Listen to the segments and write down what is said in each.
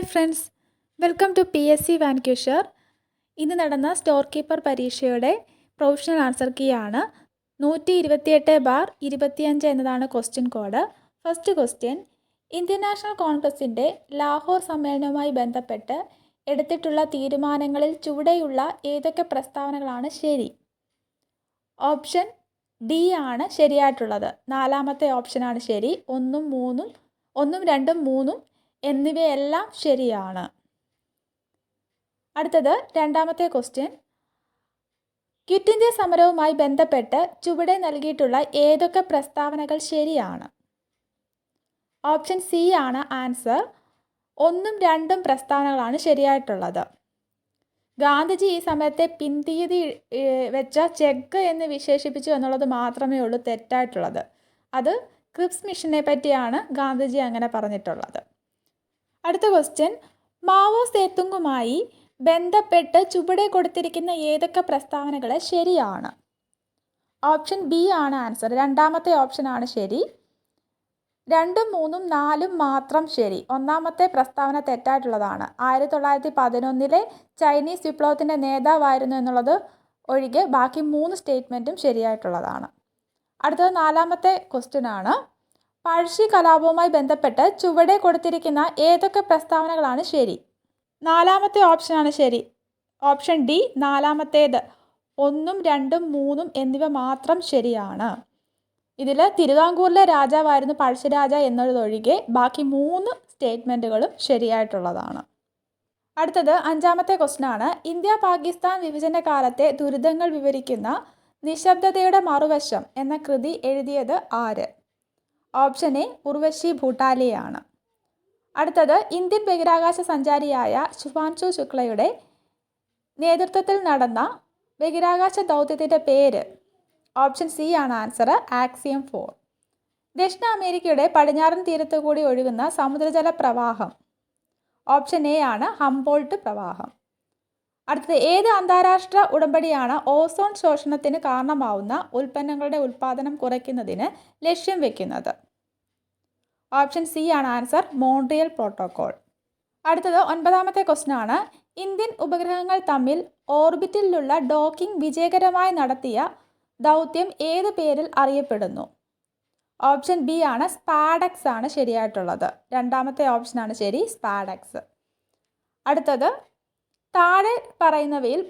Hi friends welcome to P S C വാൻക്യൂഷർ ഇന്ന് നടന്ന store keeper പരീക്ഷയുടെ പ്രൊഫഷണൽ ആൻസർ കീ ആണ്. നൂറ്റി ഇരുപത്തിയെട്ട് ബാർ ഇരുപത്തിയഞ്ച് എന്നതാണ് question code first question Indian national കോൺഗ്രസിന്റെ ലാഹോർ സമ്മേളനവുമായി ബന്ധപ്പെട്ട് എടുത്തിട്ടുള്ള തീരുമാനങ്ങളിൽ ചുവടെയുള്ള ഏതൊക്കെ പ്രസ്താവനകളാണ് ശരി? ഓപ്ഷൻ ഡി ആണ് ശരിയായിട്ടുള്ളത്. നാലാമത്തെ ഓപ്ഷനാണ് ശരി. ഒന്നും മൂന്നും ഒന്നും രണ്ടും മൂന്നും എന്നിവയെല്ലാം ശരിയാണ്. അടുത്തത് രണ്ടാമത്തെ ക്വസ്റ്റ്യൻ ക്വിറ്റ് ഇന്ത്യ സമരവുമായി ബന്ധപ്പെട്ട് ചുവടെ നൽകിയിട്ടുള്ള ഏതൊക്കെ പ്രസ്താവനകൾ ശരിയാണ്? ഓപ്ഷൻ സി ആണ് ആൻസർ ഒന്നും രണ്ടും പ്രസ്താവനകളാണ് ശരിയായിട്ടുള്ളത്. ഗാന്ധിജി ഈ സമയത്തെ പിന്തീയതി വെച്ച ചെക്ക് എന്ന് വിശേഷിപ്പിച്ചു എന്നുള്ളത് മാത്രമേ ഉള്ളൂ തെറ്റായിട്ടുള്ളത്. അത് ക്രിപ്സ് മിഷനെ പറ്റിയാണ് ഗാന്ധിജി അങ്ങനെ പറഞ്ഞിട്ടുള്ളത്. അടുത്ത ക്വസ്റ്റ്യൻ മാവോ സേത്തുങ്ങുമായി ബന്ധപ്പെട്ട് ചുവടെ കൊടുത്തിരിക്കുന്ന ഏതൊക്കെ പ്രസ്താവനകൾ ശരിയാണ്? ഓപ്ഷൻ ബി ആണ് ആൻസർ രണ്ടാമത്തെ ഓപ്ഷനാണ് ശരി. രണ്ടും മൂന്നും നാലും മാത്രം ശരി. ഒന്നാമത്തെ പ്രസ്താവന തെറ്റായിട്ടുള്ളതാണ്. ആയിരത്തി തൊള്ളായിരത്തി പതിനൊന്നിലെ ചൈനീസ് വിപ്ലവത്തിന്റെ നേതാവായിരുന്നു എന്നുള്ളത് ഒഴികെ ബാക്കി മൂന്ന് സ്റ്റേറ്റ്മെന്റും ശരിയായിട്ടുള്ളതാണ്. അടുത്തത് നാലാമത്തെ ക്വസ്റ്റ്യൻ ആണ്. പഴശ്ശി കലാപവുമായി ബന്ധപ്പെട്ട് ചുവടെ കൊടുത്തിരിക്കുന്ന ഏതൊക്കെ പ്രസ്താവനകളാണ് ശരി? നാലാമത്തെ ഓപ്ഷനാണ് ശരി. ഓപ്ഷൻ ഡി നാലാമത്തേത്. ഒന്നും രണ്ടും മൂന്നും എന്നിവ മാത്രം ശരിയാണ്. ഇതിൽ തിരുവിതാംകൂറിലെ രാജാവായിരുന്നു പഴശ്ശിരാജ എന്നതൊഴികെ ബാക്കി മൂന്ന് സ്റ്റേറ്റ്മെന്റുകളും ശരിയായിട്ടുള്ളതാണ്. അടുത്തത് അഞ്ചാമത്തെ ക്വസ്റ്റനാണ്. ഇന്ത്യ പാകിസ്ഥാൻ വിഭജന കാലത്തെ ദുരിതങ്ങൾ വിവരിക്കുന്ന നിശബ്ദതയുടെ മറുവശം എന്ന കൃതി എഴുതിയത് ആര്? ഓപ്ഷൻ എ ഉർവശി ഭൂട്ടാലിയാണ്. അടുത്തത് ഇന്ത്യൻ ബഹിരാകാശ സഞ്ചാരിയായ ശുഭാൻശു ശുക്ലയുടെ നേതൃത്വത്തിൽ നടന്ന ബഹിരാകാശ ദൗത്യത്തിന്റെ പേര് ഓപ്ഷൻ സി ആണ് ആൻസർ ആക്സിയം ഫോർ. ദക്ഷിണ അമേരിക്കയുടെ പടിഞ്ഞാറൻ തീരത്തുകൂടി ഒഴുകുന്ന സമുദ്രജല പ്രവാഹം ഓപ്ഷൻ എ ആണ് ഹംബോൾട്ട് പ്രവാഹം. അടുത്തത് ഏത് അന്താരാഷ്ട്ര ഉടമ്പടിയാണ് ഓസോൺ ശോഷണത്തിന് കാരണമാവുന്ന ഉൽപ്പന്നങ്ങളുടെ ഉൽപ്പാദനം കുറയ്ക്കുന്നതിന് ലക്ഷ്യം വെക്കുന്നത്? ഓപ്ഷൻ സി ആണ് ആൻസർ മോൺട്രിയൽ പ്രോട്ടോകോൾ അടുത്തത് ഒൻപതാമത്തെ ക്വസ്റ്റ്യൻ ആണ്. ഇന്ത്യൻ ഉപഗ്രഹങ്ങൾ തമ്മിൽ ഓർബിറ്റിലുള്ള ഡോക്കിംഗ് വിജയകരമായി നടത്തിയ ദൗത്യം ഏത് പേരിൽ അറിയപ്പെടുന്നു? ഓപ്ഷൻ ബി ആണ് സ്പാഡക്സ് ആണ് ശരിയായിട്ടുള്ളത്. രണ്ടാമത്തെ ഓപ്ഷനാണ് ശരി സ്പാഡക്സ്. അടുത്തത് താഴെ പറയുന്നവയിൽ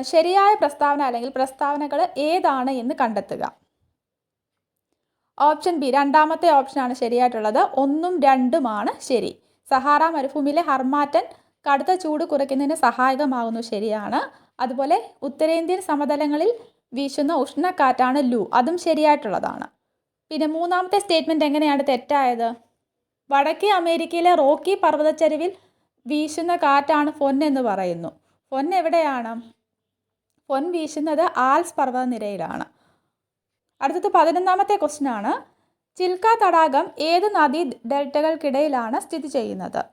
ശരിയായ പ്രസ്താവന അല്ലെങ്കിൽ പ്രസ്താവനകൾ ഏതാണ് എന്ന് കണ്ടെത്തുക. ഓപ്ഷൻ ബി രണ്ടാമത്തെ ഓപ്ഷനാണ് ശരിയായിട്ടുള്ളത്. ഒന്നും രണ്ടുമാണ് ശരി. സഹാറ മരുഭൂമിയിലെ ഹർമാറ്റൻ കടുത്ത ചൂട് കുറയ്ക്കുന്നതിന് സഹായകമാകുന്നു ശരിയാണ്. അതുപോലെ ഉത്തരേന്ത്യൻ സമതലങ്ങളിൽ വീശുന്ന ഉഷ്ണക്കാറ്റാണ് ലൂ. അതും ശരിയായിട്ടുള്ളതാണ്. പിന്നെ മൂന്നാമത്തെ സ്റ്റേറ്റ്മെന്റ് എങ്ങനെയാണ് തെറ്റായത്? വടക്കേ അമേരിക്കയിലെ റോക്കി പർവതച്ചരിവിൽ വീശുന്ന കാറ്റാണ് ഫൊൻ എന്ന് പറയുന്നു. ഫൊൻ എവിടെയാണ്? ഫൊൻ വീശുന്നത് ആൽസ് പർവതനിരയിലാണ്. അടുത്തത് പതിനൊന്നാമത്തെ ക്വസ്റ്റ്യൻ ആണ്. ചിൽക്ക തടാകം ഏത് നദീ ഡെൽറ്റകൾക്കിടയിലാണ് സ്ഥിതി ചെയ്യുന്നത്?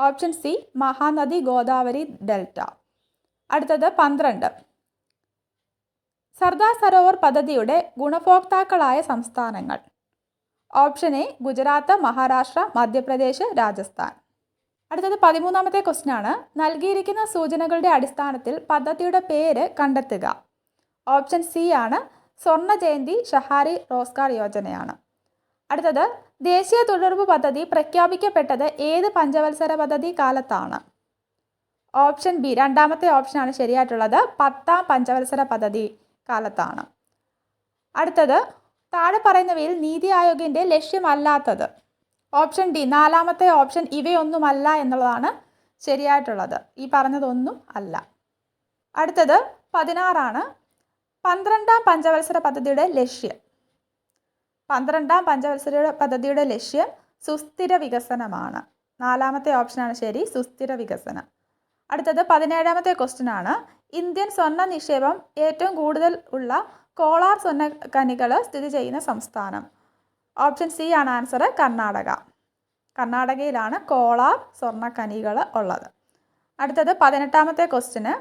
Option C Mahanadi Godavari delta. അടുത്തത് പന്ത്രണ്ട്. സർദാർ സരോവർ പദ്ധതിയുടെ ഗുണഭോക്താക്കളായ സംസ്ഥാനങ്ങൾ. Option A Gujarat Maharashtra Madhya Pradesh Rajasthan. അടുത്തത് പതിമൂന്നാമത്തെ ക്വസ്റ്റ്യൻ ആണ്. നൽകിയിരിക്കുന്ന സൂചനകളുടെ അടിസ്ഥാനത്തിൽ പദ്ധതിയുടെ പേര് കണ്ടെത്തുക. ഓപ്ഷൻ സി ആണ്. സ്വർണ ജയന്തി ഷഹാരി റോസ്കാർ യോജനയാണ്. അടുത്തത് ദേശീയ തൊഴിലുറപ്പ് പദ്ധതി പ്രഖ്യാപിക്കപ്പെട്ടത് ഏത് പഞ്ചവത്സര പദ്ധതി കാലത്താണ്? ഓപ്ഷൻ ബി രണ്ടാമത്തെ ഓപ്ഷനാണ് ശരിയായിട്ടുള്ളത്. പത്താം പഞ്ചവത്സര പദ്ധതി കാലത്താണ്. അടുത്തത് താഴെ പറയുന്നവയിൽ നീതി ആയോഗിന്റെ ലക്ഷ്യമല്ലാത്തത്. ഓപ്ഷൻ ഡി നാലാമത്തെ ഓപ്ഷൻ ഇവയൊന്നുമല്ല എന്നുള്ളതാണ് ശരിയായിട്ടുള്ളത്. ഈ പറഞ്ഞതൊന്നും അല്ല. അടുത്തത് പതിനാറാണ്. പന്ത്രണ്ടാം പഞ്ചവത്സര പദ്ധതിയുടെ ലക്ഷ്യം. പന്ത്രണ്ടാം പഞ്ചവത്സര പദ്ധതിയുടെ ലക്ഷ്യം സുസ്ഥിര വികസനമാണ്. നാലാമത്തെ ഓപ്ഷനാണ് ശരി സുസ്ഥിര വികസനം. അടുത്തത് പതിനേഴാമത്തെ ക്വസ്റ്റ്യൻ ആണ് ഇന്ത്യൻ സ്വർണ നിക്ഷേപം ഏറ്റവും കൂടുതൽ ഉള്ള കോളാർ സ്വർണ കനികൾ സ്ഥിതി ചെയ്യുന്ന സംസ്ഥാനം. ഓപ്ഷൻ സി ആണ് ആൻസർ കർണാടക. കർണാടകയിലാണ് കോളാർ സ്വർണക്കനികൾ ഉള്ളത്. അടുത്തത് പതിനെട്ടാമത്തെ ക്വസ്റ്റിന്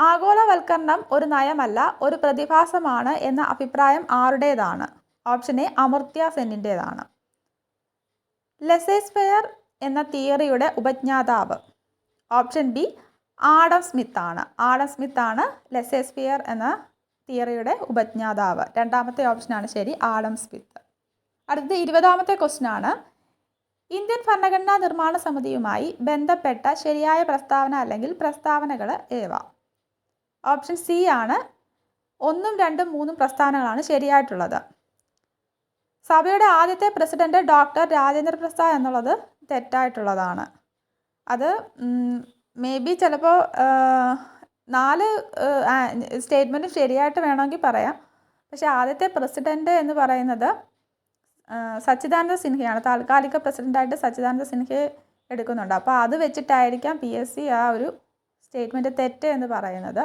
ആഗോളവൽക്കരണം ഒരു നയമല്ല ഒരു പ്രതിഭാസമാണ് എന്ന അഭിപ്രായം ആരുടേതാണ്? ഓപ്ഷൻ എ അമർത്യ സെന്നിന്റേതാണ് ലെസേസ്ഫെയർ എന്ന തിയറിയുടെ ഉപജ്ഞാതാവ്. ഓപ്ഷൻ ബി ആഡം സ്മിത്താണ് ആഡം സ്മിത്താണ് ലെസേസ്ഫിയർ എന്ന തിയറിയുടെ ഉപജ്ഞാതാവ്. രണ്ടാമത്തെ ഓപ്ഷനാണ് ശരി ആഡം സ്മിത്ത്. അടുത്തത് ഇരുപതാമത്തെ ക്വസ്റ്റ്യനാണ് ഇന്ത്യൻ ഭരണഘടനാ നിർമ്മാണ സമിതിയുമായി ബന്ധപ്പെട്ട ശരിയായ പ്രസ്താവന അല്ലെങ്കിൽ പ്രസ്താവനകൾ ഏവ? ഓപ്ഷൻ സി ആണ്. ഒന്നും രണ്ടും മൂന്നും പ്രസ്താവനകളാണ് ശരിയായിട്ടുള്ളത്. സഭയുടെ ആദ്യത്തെ പ്രസിഡന്റ് ഡോക്ടർ രാജേന്ദ്ര പ്രസാദ് എന്നുള്ളത് തെറ്റായിട്ടുള്ളതാണ്. അത് മേ ബി ചിലപ്പോൾ നാല് സ്റ്റേറ്റ്മെന്റ് ശരിയായിട്ട് വേണമെങ്കിൽ പറയാം. പക്ഷേ ആദ്യത്തെ പ്രസിഡന്റ് എന്ന് പറയുന്നത് സച്ചിദാനന്ദ സിൻഹയാണ്. താൽക്കാലിക പ്രസിഡന്റായിട്ട് സച്ചിദാനന്ദ സിൻഹയെ എടുക്കുന്നുണ്ട്. അപ്പോൾ അത് വെച്ചിട്ടായിരിക്കാം പി എസ് സി ആ ഒരു സ്റ്റേറ്റ്മെന്റ് തെറ്റ് എന്ന് പറയുന്നത്.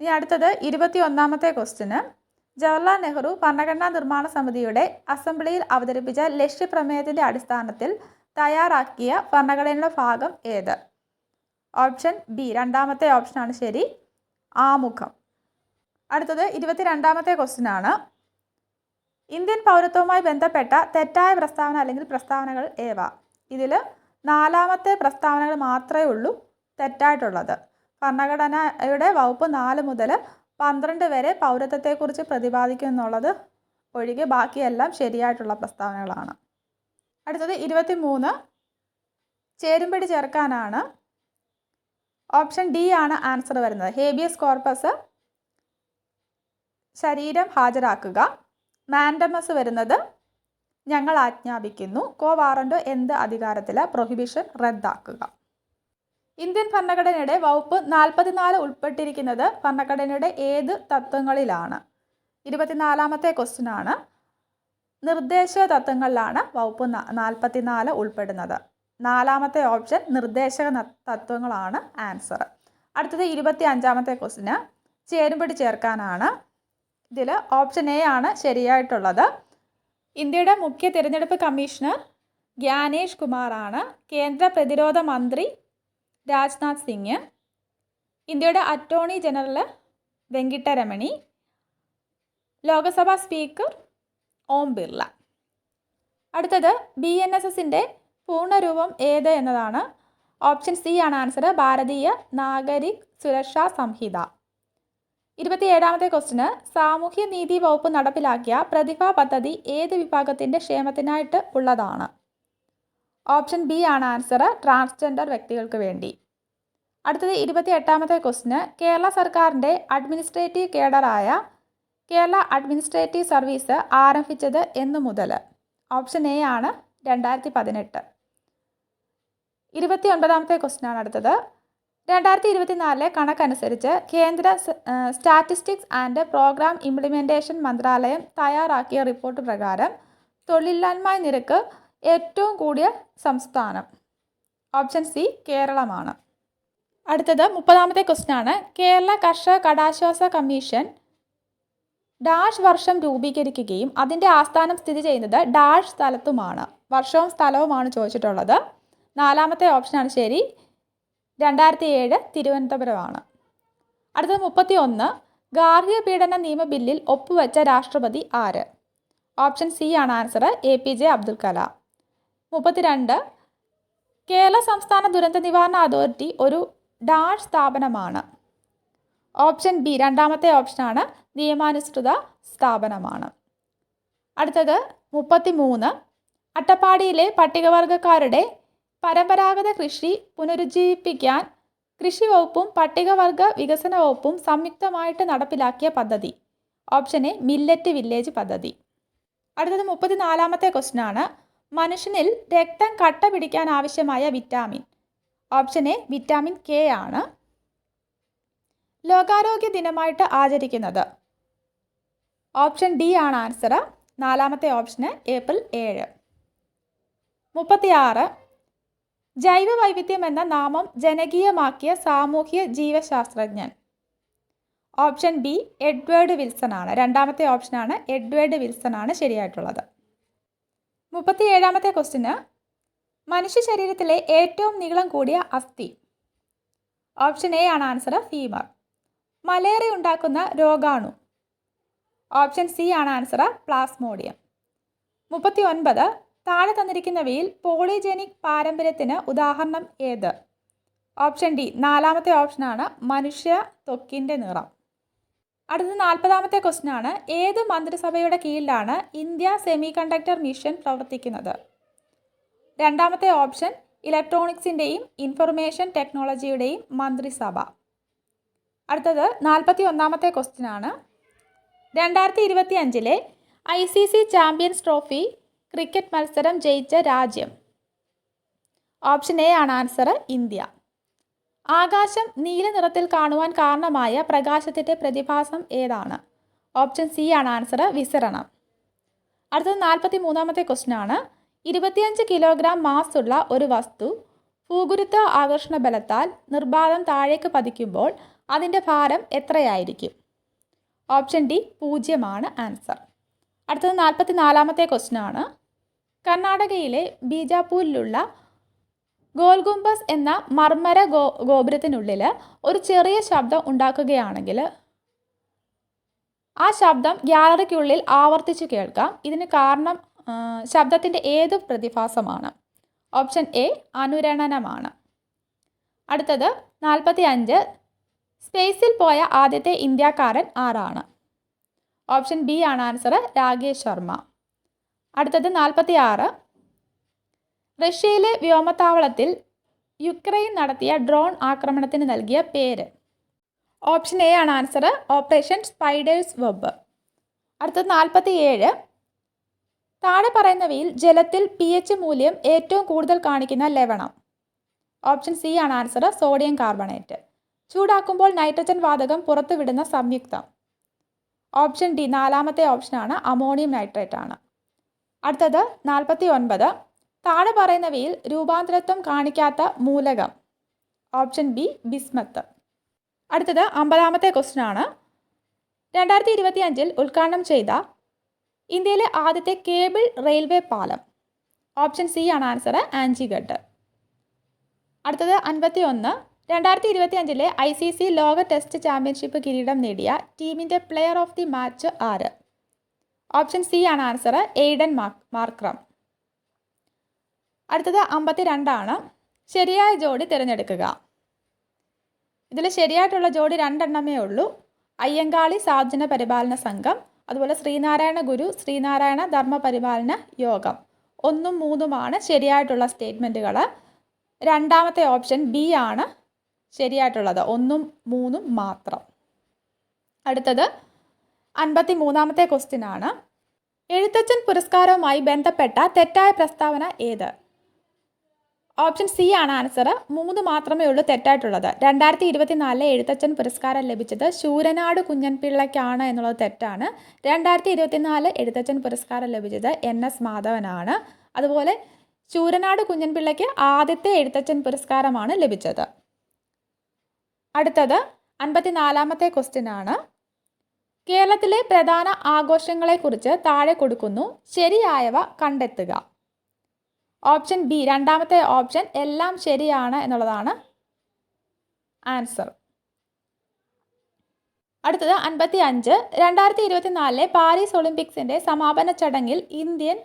ഇനി അടുത്തത് ഇരുപത്തി ഒന്നാമത്തെ ക്വസ്റ്റിന്. ജവഹർലാൽ നെഹ്റു ഭരണഘടനാ നിർമ്മാണ സമിതിയുടെ അസംബ്ലിയിൽ അവതരിപ്പിച്ച ലക്ഷ്യപ്രമേയത്തിന്റെ അടിസ്ഥാനത്തിൽ തയ്യാറാക്കിയ ഭരണഘടനയുടെ ഭാഗം ഏത്? ഓപ്ഷൻ ബി രണ്ടാമത്തെ ഓപ്ഷനാണ് ശരി. ആമുഖം. അടുത്തത് ഇരുപത്തി രണ്ടാമത്തെ ക്വസ്റ്റ്യൻ ആണ്. ഇന്ത്യൻ പൗരത്വവുമായി ബന്ധപ്പെട്ട തെറ്റായ പ്രസ്താവന അല്ലെങ്കിൽ പ്രസ്താവനകൾ ഏവ? ഇതിൽ നാലാമത്തെ പ്രസ്താവനകൾ മാത്രമേ ഉള്ളൂ തെറ്റായിട്ടുള്ളത്. ഭരണഘടനയുടെ വകുപ്പ് നാല് മുതൽ പന്ത്രണ്ട് വരെ പൗരത്വത്തെക്കുറിച്ച് പ്രതിപാദിക്കും എന്നുള്ളത് ഒഴികെ ബാക്കിയെല്ലാം ശരിയായിട്ടുള്ള പ്രസ്താവനകളാണ്. അടുത്തത് ഇരുപത്തി മൂന്ന് ചേരുംപടി ചേർക്കാനാണ് ഓപ്ഷൻ ഡി ആണ് ആൻസർ വരുന്നത്. ഹേബിയസ് കോർപ്പസ് ശരീരം ഹാജരാക്കുക. മാൻഡമസ് വരുന്നത് ഞങ്ങൾ ആജ്ഞാപിക്കുന്നു. കോ വാറണ്ടോ എന്ത് അധികാരത്തിൽ പ്രൊഹിബിഷൻ റദ്ദാക്കുക. ഇന്ത്യൻ ഭരണഘടനയുടെ വകുപ്പ് നാൽപ്പത്തിനാല് ഉൾപ്പെട്ടിരിക്കുന്നത് ഭരണഘടനയുടെ ഏത് തത്വങ്ങളിലാണ്? ഇരുപത്തിനാലാമത്തെ ക്വസ്റ്റ്യൻ ആണ്. നിർദ്ദേശ തത്വങ്ങളിലാണ് വകുപ്പ് നാൽപ്പത്തിനാല് ഉൾപ്പെടുന്നത്. നാലാമത്തെ ഓപ്ഷൻ നിർദ്ദേശക തത്വങ്ങളാണ് ആൻസർ അടുത്തത് ഇരുപത്തി അഞ്ചാമത്തെ ക്വസ്റ്റിന് ചേരുംപടി ചേർക്കാനാണ്. ഇതിൽ ഓപ്ഷൻ എ ആണ് ശരിയായിട്ടുള്ളത്. ഇന്ത്യയുടെ മുഖ്യ തിരഞ്ഞെടുപ്പ് കമ്മീഷണർ ഗ്യാനേഷ് കുമാറാണ് കേന്ദ്ര പ്രതിരോധ മന്ത്രി രാജ്നാഥ് സിംഗ് ഇന്ത്യയുടെ attorney general Venkataramani Lok Sabha speaker Om Birla. അടുത്തത് ബി എൻ എസ് എസിന്റെ പൂർണരൂപം ഏത് എന്നതാണ്. ഓപ്ഷൻ സി ആണ് ആൻസർ ഭാരതീയ നാഗരിക് സുരക്ഷാ സംഹിത. ഇരുപത്തിയേഴാമത്തെ ക്വസ്റ്റിന് സാമൂഹ്യ നീതി വകുപ്പ് നടപ്പിലാക്കിയ പ്രതിഭാ പദ്ധതി ഏത് വിഭാഗത്തിന്റെ ക്ഷേമത്തിനായിട്ട് ഉള്ളതാണ്. ഓപ്ഷൻ ബി ആണ് ആൻസർ ട്രാൻസ്ജെൻഡർ വ്യക്തികൾക്ക് വേണ്ടി. അടുത്തത് ഇരുപത്തി എട്ടാമത്തെ ക്വസ്റ്റിന് കേരള സർക്കാരിന്റെ അഡ്മിനിസ്ട്രേറ്റീവ് കേഡറായ കേരള അഡ്മിനിസ്ട്രേറ്റീവ് സർവീസ് ആരംഭിച്ചത് എന്നു മുതൽ. ഓപ്ഷൻ എ ആണ് രണ്ടായിരത്തി പതിനെട്ട്. ഇരുപത്തി ഒൻപതാമത്തെ ക്വസ്റ്റ്യൻ ആണ് അടുത്തത്. രണ്ടായിരത്തി ഇരുപത്തിനാലിലെ കണക്കനുസരിച്ച് കേന്ദ്ര സ്റ്റാറ്റിസ്റ്റിക്സ് ആൻഡ് പ്രോഗ്രാം ഇംപ്ലിമെന്റേഷൻ മന്ത്രാലയം തയ്യാറാക്കിയ റിപ്പോർട്ട് പ്രകാരം തൊഴിലില്ലായ്മ നിരക്ക് ഏറ്റവും കൂടിയ സംസ്ഥാനം. ഓപ്ഷൻ സി കേരളമാണ്. അടുത്തത് മുപ്പതാമത്തെ ക്വസ്റ്റ്യൻ ആണ്. കേരള കർഷക കടാശ്വാസ കമ്മീഷൻ ഡാഷ് വർഷം രൂപീകരിക്കുകയും അതിന്റെ ആസ്ഥാനം സ്ഥിതി ചെയ്യുന്നത് ഡാഷ് സ്ഥലത്തുമാണ്. വർഷവും സ്ഥലവുമാണ് ചോദിച്ചിട്ടുള്ളത്. നാലാമത്തെ ഓപ്ഷനാണ് ശരി. രണ്ടായിരത്തി ഏഴ് തിരുവനന്തപുരമാണ്. അടുത്തത് മുപ്പത്തി ഒന്ന് ഗാർഹിക പീഡന നിയമ ബില്ലിൽ ഒപ്പുവെച്ച രാഷ്ട്രപതി ആര്? ഓപ്ഷൻ സി ആണ് answer A P J Abdul Kalam. മുപ്പത്തിരണ്ട്. കേരള സംസ്ഥാന ദുരന്ത നിവാരണ അതോറിറ്റി ഒരു ഡാഷ് സ്ഥാപനമാണ്. ഓപ്ഷൻ ബി രണ്ടാമത്തെ ഓപ്ഷനാണ്. നിയമാനുസൃത സ്ഥാപനമാണ്. അടുത്തത് മുപ്പത്തി മൂന്ന് അട്ടപ്പാടിയിലെ പട്ടികവർഗക്കാരുടെ പരമ്പരാഗത കൃഷി പുനരുജ്ജീവിപ്പിക്കാൻ കൃഷി വകുപ്പും പട്ടികവർഗ വികസന വകുപ്പും സംയുക്തമായിട്ട് നടപ്പിലാക്കിയ പദ്ധതി. ഓപ്ഷൻ എ മില്ലറ്റ് വില്ലേജ് പദ്ധതി. അടുത്തത് മുപ്പത്തിനാലാമത്തെ ക്വസ്റ്റ്യൻ ആണ്. മനുഷ്യനിൽ രക്തം കട്ട പിടിക്കാൻ ആവശ്യമായ vitamin. Option A vitamin K ആണ്. ലോകാരോഗ്യ ദിനമായിട്ട് ആചരിക്കുന്നത്. ഓപ്ഷൻ ഡി ആണ് ആൻസർ നാലാമത്തെ ഓപ്ഷന് ഏപ്രിൽ ഏഴ്. മുപ്പത്തിയാറ് ജൈവ വൈവിധ്യം എന്ന നാമം ജനകീയമാക്കിയ സാമൂഹ്യ ജീവശാസ്ത്രജ്ഞൻ. ഓപ്ഷൻ ബി എഡ്വേർഡ് വിൽസൺ ആണ് രണ്ടാമത്തെ ഓപ്ഷനാണ് എഡ്വേർഡ് വിൽസൺ ആണ് ശരിയായിട്ടുള്ളത്. മുപ്പത്തി ഏഴാമത്തെ ക്വസ്റ്റിന് മനുഷ്യ ശരീരത്തിലെ ഏറ്റവും നീളം കൂടിയ അസ്ഥി. ഓപ്ഷൻ എ ആണ് ആൻസർ ഫീമർ. മലേറിയ ഉണ്ടാക്കുന്ന രോഗാണു. ഓപ്ഷൻ സി ആണ് ആൻസർ പ്ലാസ്മോഡിയം. മുപ്പത്തി ഒൻപത് താഴെ തന്നിരിക്കുന്നവയിൽ പോളിജെനിക് പാരമ്പര്യത്തിന് ഉദാഹരണം ഏത്? ഓപ്ഷൻ ഡി നാലാമത്തെ ഓപ്ഷനാണ് മനുഷ്യ ത്വക്കിന്റെ നിറം. അടുത്തത് നാൽപ്പതാമത്തെ ക്വസ്റ്റ്യൻ ആണ് ഏത് മന്ത്രിസഭയുടെ കീഴിലാണ് ഇന്ത്യ സെമി കണ്ടക്ടർ മിഷൻ പ്രവർത്തിക്കുന്നത്? രണ്ടാമത്തെ ഓപ്ഷൻ ഇലക്ട്രോണിക്സിന്റെയും ഇൻഫർമേഷൻ ടെക്നോളജിയുടെയും മന്ത്രിസഭ. അടുത്തത് നാൽപ്പത്തി ഒന്നാമത്തെ ക്വസ്റ്റ്യൻ ആണ് രണ്ടായിരത്തി ഇരുപത്തി അഞ്ചിലെ I C C champions trophy cricket മത്സരം ജയിച്ച രാജ്യം. ഓപ്ഷൻ എ ആണ് ആൻസർ ഇന്ത്യ. ആകാശം നീല നിറത്തിൽ കാണുവാൻ കാരണമായ പ്രകാശത്തിന്റെ പ്രതിഭാസം ഏതാണ്? ഓപ്ഷൻ സി ആണ് ആൻസർ വിസരണം. അടുത്തത് നാൽപ്പത്തി മൂന്നാമത്തെ ക്വസ്റ്റ്യൻ ആണ്. ഇരുപത്തിയഞ്ച് കിലോഗ്രാം മാസ് ഉള്ള ഒരു വസ്തു ഭൂഗുരുത്വ ആകർഷണ ബലത്താൽ നിർബാധം താഴേക്ക് പതിക്കുമ്പോൾ അതിന്റെ ഭാരം എത്രയായിരിക്കും? ഓപ്ഷൻ ഡി പൂജ്യമാണ് ആൻസർ അടുത്തത് നാൽപ്പത്തി നാലാമത്തെ ക്വസ്റ്റ്യൻ ആണ്. കർണാടകയിലെ ബീജാപ്പൂരിലുള്ള ഗോൽഗുംബസ് എന്ന മർമര ഗോ ഗോപുരത്തിനുള്ളിൽ ഒരു ചെറിയ ശബ്ദം ഉണ്ടാക്കുകയാണെങ്കിൽ ആ ശബ്ദം ഗ്യാലറിക്കുള്ളിൽ ആവർത്തിച്ച് കേൾക്കാം. ഇതിന് കാരണം ശബ്ദത്തിന്റെ ഏത് പ്രതിഭാസമാണ്? ഓപ്ഷൻ എ അനുരണനമാണ്. അടുത്തത് നാൽപ്പത്തി അഞ്ച് സ്പേസിൽ പോയ ആദ്യത്തെ ഇന്ത്യക്കാരൻ ആരാണ്? ഓപ്ഷൻ ബി ആണ് ആൻസർ രാകേഷ് ശർമ്മ. അടുത്തത് നാൽപ്പത്തി ആറ് റഷ്യയിലെ വ്യോമത്താവളത്തിൽ യുക്രൈൻ നടത്തിയ ഡ്രോൺ ആക്രമണത്തിന് നൽകിയ പേര്. ഓപ്ഷൻ എ ആണ് ആൻസർ ഓപ്പറേഷൻ സ്പൈഡേഴ്സ് വെബ്. അടുത്തത് നാൽപ്പത്തി ഏഴ് താഴെ പറയുന്നവയിൽ ജലത്തിൽ പി എച്ച് മൂല്യം ഏറ്റവും കൂടുതൽ കാണിക്കുന്ന ലവണം. ഓപ്ഷൻ സി ആണ് ആൻസർ സോഡിയം കാർബണേറ്റ്. ചൂടാക്കുമ്പോൾ നൈട്രജൻ വാതകം പുറത്തുവിടുന്ന സംയുക്തം. ഓപ്ഷൻ ഡി നാലാമത്തെ ഓപ്ഷനാണ് അമോണിയം നൈട്രേറ്റ് ആണ്. അടുത്തത് നാൽപ്പത്തി ഒൻപത് താഴെ പറയുന്നവയിൽ രൂപാന്തരത്വം കാണിക്കാത്ത മൂലകം. Option B bismuth. അടുത്തത് അമ്പതാമത്തെ ക്വസ്റ്റ്യൻ ആണ്. രണ്ടായിരത്തി ഇരുപത്തി അഞ്ചിൽ ഉദ്ഘാടനം ചെയ്ത ഇന്ത്യയിലെ ആദ്യത്തെ കേബിൾ റെയിൽവേ പാലം. ഓപ്ഷൻ സി ആണ് ആൻസർ ആൻജിഗഡ് അടുത്തത് അൻപത്തി ഒന്ന് രണ്ടായിരത്തി ഇരുപത്തി അഞ്ചിലെ ഐ സി സി ലോക ടെസ്റ്റ് ചാമ്പ്യൻഷിപ്പ് കിരീടം നേടിയ ടീമിന്റെ പ്ലെയർ ഓഫ് ദി മാച്ച് ആര്? ഓപ്ഷൻ സി ആണ് ആൻസർ എയ്ഡൻ മാർക്രം അടുത്തത് അമ്പത്തി രണ്ടാണ് ശരിയായ ജോഡി തിരഞ്ഞെടുക്കുക. ഇതിൽ ശരിയായിട്ടുള്ള ജോഡി രണ്ടെണ്ണമേ ഉള്ളൂ. അയ്യങ്കാളി സാധന പരിപാലന സംഘം അതുപോലെ ശ്രീനാരായണ ഗുരു ശ്രീനാരായണ ധർമ്മ പരിപാലന യോഗം. ഒന്നും മൂന്നുമാണ് ശരിയായിട്ടുള്ള സ്റ്റേറ്റ്മെന്റുകൾ രണ്ടാമത്തെ ഓപ്ഷൻ ബി ആണ് ശരിയായിട്ടുള്ളത്. ഒന്നും മൂന്നും മാത്രം. അടുത്തത് അൻപത്തി മൂന്നാമത്തെ ക്വസ്റ്റ്യൻ ആണ്. എഴുത്തച്ഛൻ പുരസ്കാരവുമായി ബന്ധപ്പെട്ട തെറ്റായ പ്രസ്താവന ഏത്? ഓപ്ഷൻ സി ആണ് ആൻസർ മൂന്ന് മാത്രമേ ഉള്ളൂ തെറ്റായിട്ടുള്ളത്. രണ്ടായിരത്തി ഇരുപത്തിനാലിലെ എഴുത്തച്ഛൻ പുരസ്കാരം ലഭിച്ചത് ശൂരനാട് കുഞ്ഞൻപിള്ളയ്ക്കാണ് എന്നുള്ളത് തെറ്റാണ്. രണ്ടായിരത്തി ഇരുപത്തിനാല് എഴുത്തച്ഛൻ പുരസ്കാരം ലഭിച്ചത് എൻ എസ് മാധവനാണ്. അതുപോലെ ശൂരനാട് കുഞ്ഞൻപിള്ളയ്ക്ക് ആദ്യത്തെ എഴുത്തച്ഛൻ പുരസ്കാരമാണ് ലഭിച്ചത്. അടുത്തത് അൻപത്തിനാലാമത്തെ ക്വസ്റ്റ്യൻ ആണ്. കേരളത്തിലെ പ്രധാന ആഘോഷങ്ങളെക്കുറിച്ച് താഴെ കൊടുക്കുന്നു. ശരിയായവ കണ്ടെത്തുക. ഓപ്ഷൻ ബി രണ്ടാമത്തെ ഓപ്ഷൻ എല്ലാം ശരിയാണ് എന്നുള്ളതാണ് ആൻസർ. അടുത്തത് അൻപത്തി അഞ്ച് രണ്ടായിരത്തി ഇരുപത്തിനാലിലെ പാരീസ് ഒളിമ്പിക്സിന്റെ സമാപന ചടങ്ങിൽ ഇന്ത്യൻ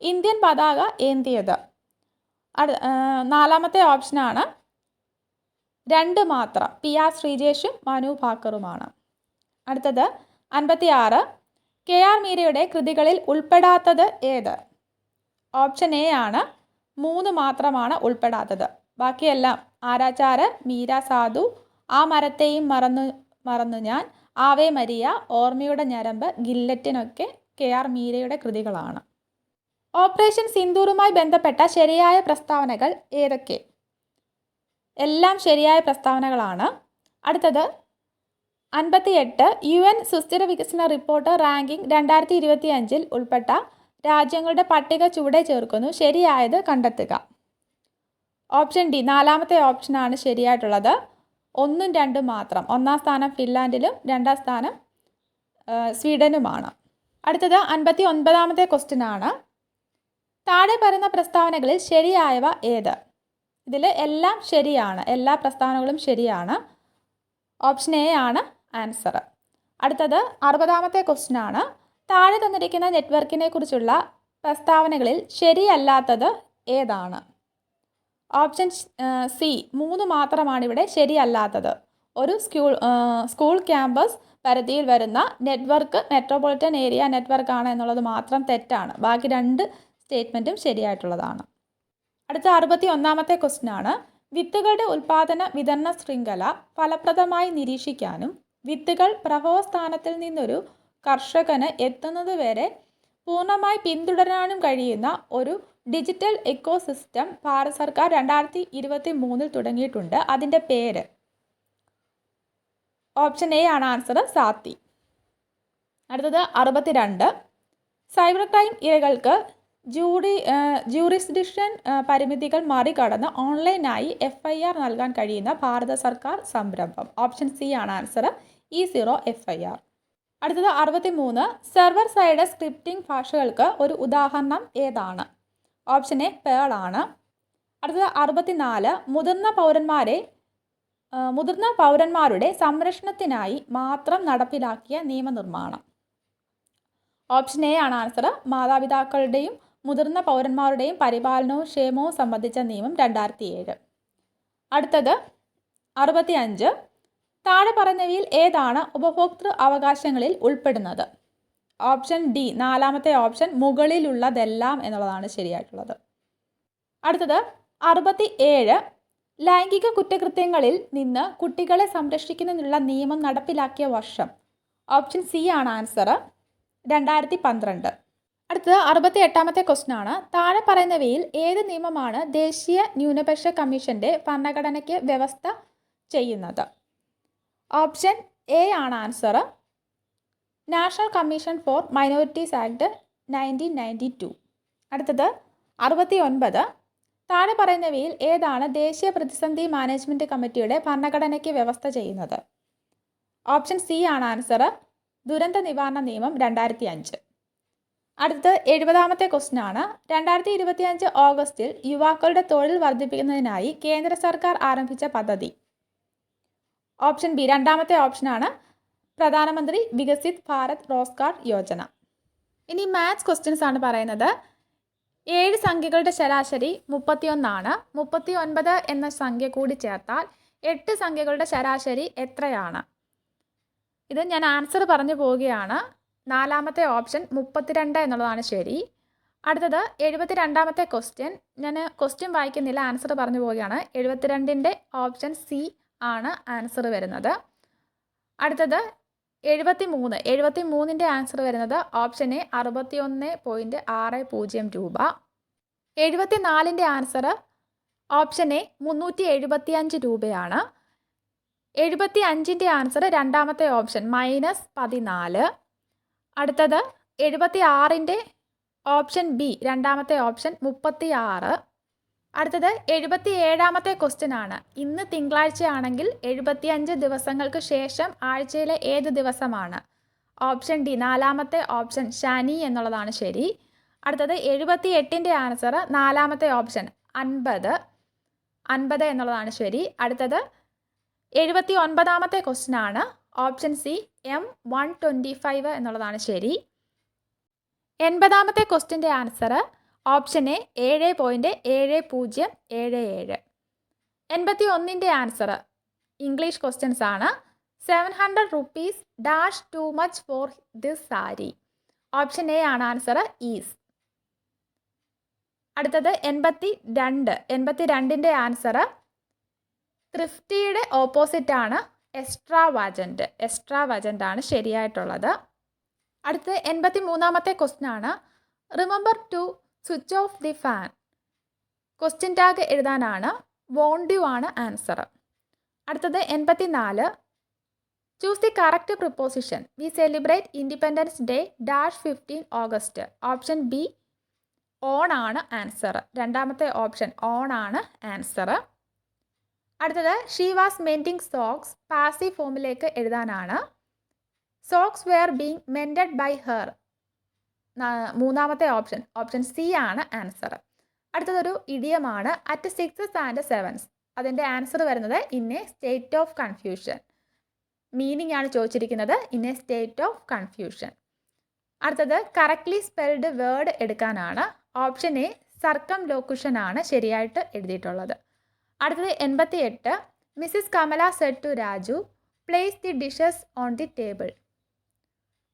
ഇന്ത്യൻ പതാക ഏന്തിയത്. നാലാമത്തെ ഓപ്ഷനാണ്. രണ്ട് മാത്രം. പി ആർ ശ്രീജേഷും മനു ഭാക്കറുമാണ്. അടുത്തത് അൻപത്തി ആറ് കെ ആർ മീരയുടെ കൃതികളിൽ ഉൾപ്പെടാത്തത് ഏത്? ഓപ്ഷൻ എ ആണ്. മൂന്ന് മാത്രമാണ് ഉൾപ്പെടാത്തത്. ബാക്കിയെല്ലാം ആരാചാര് മീര സാധു ആ മരത്തെയും മറന്നു മറന്നു ഞാൻ ആവേ മരിയ ഓർമ്മയുടെ ഞരമ്പ് ഗില്ലറ്റിനൊക്കെ കെ ആർ മീരയുടെ കൃതികളാണ്. ഓപ്പറേഷൻ സിന്ദൂറുമായി ബന്ധപ്പെട്ട ശരിയായ പ്രസ്താവനകൾ ഏതൊക്കെ? എല്ലാം ശരിയായ പ്രസ്താവനകളാണ്. അടുത്തത് അൻപത്തിയെട്ട് യു എൻ സുസ്ഥിര വികസന റിപ്പോർട്ട് റാങ്കിംഗ് രണ്ടായിരത്തി ഇരുപത്തി അഞ്ചിൽ ഉൾപ്പെട്ട രാജ്യങ്ങളുടെ പട്ടിക ചുവടെ ചേർക്കുന്നു. ശരിയായത് കണ്ടെത്തുക. ഓപ്ഷൻ ഡി നാലാമത്തെ ഓപ്ഷനാണ് ശരിയായിട്ടുള്ളത്. ഒന്നും രണ്ടും മാത്രം. ഒന്നാം സ്ഥാനം ഫിൻലാൻഡിലും രണ്ടാം സ്ഥാനം സ്വീഡനുമാണ്. അടുത്തത് അൻപത്തി ഒൻപതാമത്തെ ക്വസ്റ്റ്യൻ ആണ് താഴെ പറയുന്ന പ്രസ്താവനകളിൽ ശരിയായവ ഏത്? ഇതിൽ എല്ലാം ശരിയാണ്. എല്ലാ പ്രസ്താവനകളും ശരിയാണ്. ഓപ്ഷൻ എ ആണ്. ആൻസർ. അടുത്തത് അറുപതാമത്തെ ക്വസ്റ്റ്യൻ ആണ്. താഴെ തന്നിരിക്കുന്ന നെറ്റ്വർക്കിനെ കുറിച്ചുള്ള പ്രസ്താവനകളിൽ ശരിയല്ലാത്തത് ഏതാണ്? ഓപ്ഷൻ സി മൂന്ന് മാത്രമാണ് ഇവിടെ ശരിയല്ലാത്തത്. ഒരു സ്കൂൾ സ്കൂൾ ക്യാമ്പസ് പരിധിയിൽ വരുന്ന നെറ്റ്വർക്ക് മെട്രോപൊളിറ്റൻ ഏരിയ നെറ്റ്വർക്ക് ആണ് എന്നുള്ളത് മാത്രം തെറ്റാണ്. ബാക്കി രണ്ട് സ്റ്റേറ്റ്മെന്റും ശരിയായിട്ടുള്ളതാണ്. അടുത്ത അറുപത്തി ഒന്നാമത്തെ ക്വസ്റ്റ്യൻ ആണ്. വിത്തുകളുടെ ഉൽപാദന വിതരണ ശൃംഖല ഫലപ്രദമായി നിരീക്ഷിക്കാനും വിത്തുകൾ പ്രഭവസ്ഥാനത്തിൽ നിന്നൊരു കർഷകന് എത്തുന്നത് വരെ പൂർണമായി പിന്തുടരാനും കഴിയുന്ന ഒരു ഡിജിറ്റൽ എക്കോസിസ്റ്റം ഭാരത് സർക്കാർ രണ്ടായിരത്തി ഇരുപത്തി മൂന്നിൽ തുടങ്ങിയിട്ടുണ്ട്. അതിന്റെ പേര് ഓപ്ഷൻ എ ആണ് ആൻസർ സാത്തി. അടുത്തത് അറുപത്തിരണ്ട്. സൈബർ ക്രൈം ഇരകൾക്ക് ജൂഡി ജൂറിസ്ഡിക്ഷൻ പരിമിതികൾ മറികടന്ന് ഓൺലൈനായി എഫ് ഐ ആർ നൽകാൻ കഴിയുന്ന ഭാരത സർക്കാർ സംരംഭം. ഓപ്ഷൻ സി ആണ് answer E zero F I R അടുത്തത് അറുപത്തി മൂന്ന് സെർവർ സൈഡ് സ്ക്രിപ്റ്റിംഗ് ഭാഷകൾക്ക് ഒരു ഉദാഹരണം ഏതാണ്? ഓപ്ഷൻ എ പേൾ ആണ്. അടുത്തത് അറുപത്തിനാല് മുതിർന്ന പൗരന്മാരെ മുതിർന്ന പൗരന്മാരുടെ സംരക്ഷണത്തിനായി മാത്രം നടപ്പിലാക്കിയ നിയമനിർമ്മാണം. ഓപ്ഷൻ എ ആണ് ആൻസർ മാതാപിതാക്കളുടെയും മുതിർന്ന പൗരന്മാരുടെയും പരിപാലനവും ക്ഷേമവും സംബന്ധിച്ച നിയമം രണ്ടായിരത്തി ഏഴ് അടുത്തത് അറുപത്തി അഞ്ച് താഴെ പറഞ്ഞവയിൽ ഏതാണ് ഉപഭോക്തൃ അവകാശങ്ങളിൽ ഉൾപ്പെടുന്നത്? ഓപ്ഷൻ ഡി നാലാമത്തെ ഓപ്ഷൻ മുകളിലുള്ളതെല്ലാം എന്നുള്ളതാണ് ശരിയായിട്ടുള്ളത്. അടുത്തത് അറുപത്തി ഏഴ് ലൈംഗിക കുറ്റകൃത്യങ്ങളിൽ നിന്ന് കുട്ടികളെ സംരക്ഷിക്കുന്നതിനുള്ള നിയമം നടപ്പിലാക്കിയ വർഷം. ഓപ്ഷൻ സി ആണ് ആൻസർ രണ്ടായിരത്തി പന്ത്രണ്ട് അടുത്തത് അറുപത്തി എട്ടാമത്തെ ക്വസ്റ്റ്യൻ ആണ് താഴെ പറയുന്നവയിൽ ഏത് നിയമമാണ് ദേശീയ ന്യൂനപക്ഷ കമ്മീഷന്റെ ഭരണഘടനയ്ക്ക് വ്യവസ്ഥ ചെയ്യുന്നത്? ഓപ്ഷൻ എ ആണ് answer national commission for minorities act nineteen ninety two അടുത്തത് അറുപത്തി ഒൻപത് താഴെ പറയുന്നവയിൽ ഏതാണ് ദേശീയ പ്രതിസന്ധി മാനേജ്മെന്റ് കമ്മിറ്റിയുടെ ഭരണഘടനയ്ക്ക് വ്യവസ്ഥ ചെയ്യുന്നത്? ഓപ്ഷൻ സി ആണ് ആൻസർ ദുരന്ത നിവാരണ നിയമം രണ്ടായിരത്തി അഞ്ച് അടുത്തത് എഴുപതാമത്തെ ക്വസ്റ്റ്യൻ ആണ്. രണ്ടായിരത്തി ഇരുപത്തി അഞ്ച് ഓഗസ്റ്റിൽ യുവാക്കളുടെ തൊഴിൽ വർദ്ധിപ്പിക്കുന്നതിനായി കേന്ദ്ര സർക്കാർ ആരംഭിച്ച പദ്ധതി. ഓപ്ഷൻ ബി രണ്ടാമത്തെ ഓപ്ഷനാണ് പ്രധാനമന്ത്രി വികസിത് ഭാരത് റോസ്ഗാർ യോജന. ഇനി മാത്സ് ക്വസ്റ്റ്യൻസ് ആണ് പറയുന്നത്. ഏഴ് സംഖ്യകളുടെ ശരാശരി മുപ്പത്തിയൊന്നാണ്. മുപ്പത്തി ഒൻപത് എന്ന സംഖ്യ കൂടി ചേർത്താൽ എട്ട് സംഖ്യകളുടെ ശരാശരി എത്രയാണ്? ഇത് ഞാൻ ആൻസർ പറഞ്ഞു പോവുകയാണ്. നാലാമത്തെ ഓപ്ഷൻ മുപ്പത്തിരണ്ട് എന്നുള്ളതാണ് ശരി. അടുത്തത് എഴുപത്തി രണ്ടാമത്തെ ക്വസ്റ്റ്യൻ. ഞാൻ ക്വസ്റ്റ്യൻ വായിക്കുന്നില്ല ആൻസർ പറഞ്ഞു പോവുകയാണ്. എഴുപത്തിരണ്ടിന്റെ ഓപ്ഷൻ സി ആണ് ആൻസർ വരുന്നത്. അടുത്തത് എഴുപത്തി മൂന്ന് എഴുപത്തി മൂന്നിന്റെ ആൻസർ വരുന്നത് ഓപ്ഷൻ എ അറുപത്തി ഒന്ന് പോയിന്റ് ആറ് പൂജ്യം രൂപ. എഴുപത്തി നാലിന്റെ ആൻസർ ഓപ്ഷൻ എ മുന്നൂറ്റി എഴുപത്തി അഞ്ച് രൂപയാണ്. എഴുപത്തി അഞ്ചിന്റെ ആൻസർ രണ്ടാമത്തെ ഓപ്ഷൻ മൈനസ് പതിനാല്. അടുത്തത് എഴുപത്തി ആറിന്റെ ഓപ്ഷൻ ബി രണ്ടാമത്തെ ഓപ്ഷൻ മുപ്പത്തി ആറ് അടുത്തത് എഴുപത്തി ഏഴാമത്തെ ക്വസ്റ്റ്യൻ ആണ്. ഇന്ന് തിങ്കളാഴ്ചയാണെങ്കിൽ എഴുപത്തിയഞ്ച് ദിവസങ്ങൾക്ക് ശേഷം ആഴ്ചയിലെ ഏത് ദിവസമാണ്? ഓപ്ഷൻ ഡി നാലാമത്തെ ഓപ്ഷൻ ശനി എന്നുള്ളതാണ് ശരി. അടുത്തത് എഴുപത്തി എട്ടിന്റെ ആൻസർ നാലാമത്തെ ഓപ്ഷൻ അൻപത്. അൻപത് എന്നുള്ളതാണ് ശരി. അടുത്തത് എഴുപത്തി ഒൻപതാമത്തെ ക്വസ്റ്റ്യൻ ആണ്. Option C M one twenty five എന്നുള്ളതാണ് ശരി. എൺപതാമത്തെ ക്വസ്റ്റ്യന്റെ ആൻസർ ഓപ്ഷൻ എ ഏഴ് പോയിന്റ് ഏഴ് പൂജ്യം ഏഴ് ഏഴ്. എൺപത്തി ഒന്നിന്റെ ആൻസർ ഇംഗ്ലീഷ് ക്വസ്റ്റ്യൻസ് ആണ്. Seven hundred rupees dash too much for this sari. Option A ആണ് ആൻസർ ഈസ്. അടുത്തത് എൺപത്തി രണ്ട് എൺപത്തി രണ്ടിന്റെ ആൻസർ ത്രിഫ്റ്റിയുടെ ഓപ്പോസിറ്റ് ആണ് എക്സ്ട്രാ വജന്റ് എക്സ്ട്രാ വജന്റ് ആണ് ശരിയായിട്ടുള്ളത്. അടുത്തത് എൺപത്തി മൂന്നാമത്തെ ക്വസ്റ്റ്യൻ ആണ്. Remember to switch off the fan question tag എഴുതാനാണ്. വോണ്ട് ആണ് ആൻസർ അടുത്തത് എൺപത്തി നാല് choose the correct preposition we celebrate independence day dash fifteen August option B on ആണ് ആൻസർ രണ്ടാമത്തെ ഓപ്ഷൻ ഓൺ ആണ് ആൻസർ അടുത്തത് she was mending socks passive ഫോമിലേക്ക് എഴുതാനാണ്. Socks were being mended by her മൂന്നാമത്തെ ഓപ്ഷൻ ഓപ്ഷൻ സി ആണ് answer അടുത്തതൊരു ഇഡിയമാണ് അറ്റ് സിക്സ് ആൻഡ് സെവൻസ് അതിന്റെ ആൻസർ വരുന്നത് in a state of confusion meaning ആണ് ചോദിച്ചിരിക്കുന്നത് in a state of confusion അടുത്തത് കറക്റ്റ്ലി സ്പെൽഡ് വേർഡ് എടുക്കാനാണ്. ഓപ്ഷൻ എ സർക്കം ലോക്കുഷൻ ആണ് ശരിയായിട്ട് എഴുതിയിട്ടുള്ളത്. അടുത്തത് എൺപത്തി എട്ട് Mrs Kamala said to Raju place the dishes on the table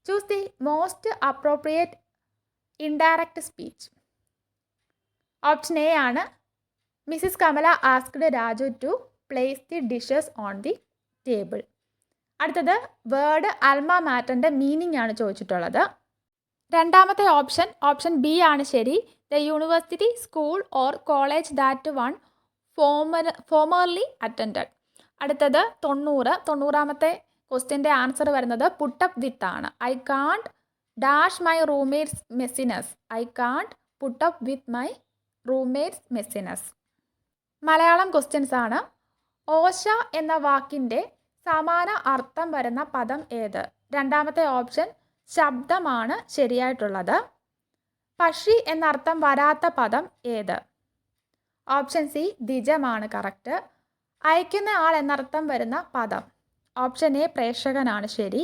choose the most appropriate indirect speech option A ആണ് Mrs Kamala asked Raju to place the dishes on the table അടുത്തത് word alma മാറ്റന്റെ meaning ആണ് ചോദിച്ചിട്ടുള്ളത്. രണ്ടാമത്തെ option option B ആണ് ശരി. The university school or college that one former formerly attend അടുത്തത് തൊണ്ണൂറ് തൊണ്ണൂറാമത്തെ ക്വസ്റ്റ്യന്റെ ആൻസർ വരുന്നത് പുട്ടപ്പ് വിത്ത് ആണ് I can't dash my roommates messiness I can't put up with my roommates messiness Malayalam questions ആണ്. ഓശ എന്ന വാക്കിന്റെ സമാന അർത്ഥം വരുന്ന പദം ഏത്? രണ്ടാമത്തെ ഓപ്ഷൻ ശബ്ദമാണ് ശരിയായിട്ടുള്ളത്. പക്ഷി എന്നർത്ഥം വരാത്ത പദം ഏത്? ഓപ്ഷൻ സി ദിജമാണ് കറക്റ്റ് അയക്കുന്ന ആൾ എന്നർത്ഥം വരുന്ന പദം. ഓപ്ഷൻ എ പ്രേക്ഷകനാണ് ശരി.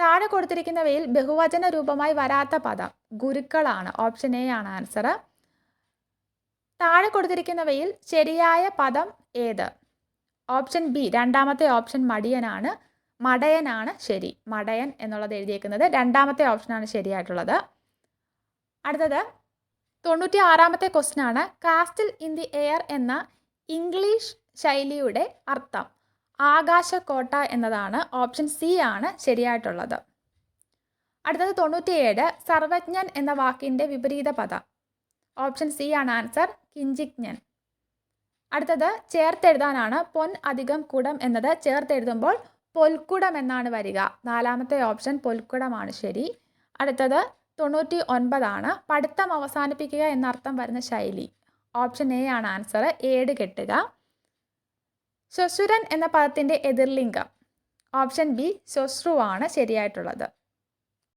താഴെ കൊടുത്തിരിക്കുന്നവയിൽ ബഹുവചന രൂപമായി വരാത്ത പദം. ഗുരുക്കളാണ്. ഓപ്ഷൻ എ ആണ് ആൻസർ താഴെ കൊടുത്തിരിക്കുന്നവയിൽ ശരിയായ പദം ഏത്? ഓപ്ഷൻ ബി രണ്ടാമത്തെ ഓപ്ഷൻ മടിയനാണ്. മടയനാണ് ശരി. മടയൻ എന്നുള്ളത് എഴുതിയേക്കുന്നത് രണ്ടാമത്തെ ഓപ്ഷനാണ് ശരിയായിട്ടുള്ളത്. അടുത്തത് തൊണ്ണൂറ്റി ആറാമത്തെ ക്വസ്റ്റ്യൻ ആണ്. കാസ്റ്റിൽ ഇൻ ദി എയർ എന്ന ഇംഗ്ലീഷ് ശൈലിയുടെ അർത്ഥം. ആകാശക്കോട്ട എന്നതാണ് ഓപ്ഷൻ സി ആണ് ശരിയായിട്ടുള്ളത്. അടുത്തത് തൊണ്ണൂറ്റിയേഴ് സർവജ്ഞൻ എന്ന വാക്കിന്റെ വിപരീത പദം. ഓപ്ഷൻ സി ആണ് ആൻസർ കിഞ്ചിജ്ഞൻ. അടുത്തത് ചേർത്തെഴുതാനാണ് പൊൻ അധികം കുടം എന്നത്. ചേർത്തെഴുതുമ്പോൾ പൊൽക്കുടം എന്നാണ് വരിക. നാലാമത്തെ ഓപ്ഷൻ പൊൽക്കുടമാണ് ശരി. അടുത്തത് തൊണ്ണൂറ്റി ഒൻപതാണ് പഠിത്തം അവസാനിപ്പിക്കുക എന്നർത്ഥം വരുന്ന ശൈലി. ഓപ്ഷൻ എ ആണ് ആൻസർ ഏട് കെട്ടുക. ശ്വശുരൻ എന്ന പദത്തിന്റെ എതിർലിംഗം. Option B ശ്വശ്രുവാണ് ശരിയായിട്ടുള്ളത്.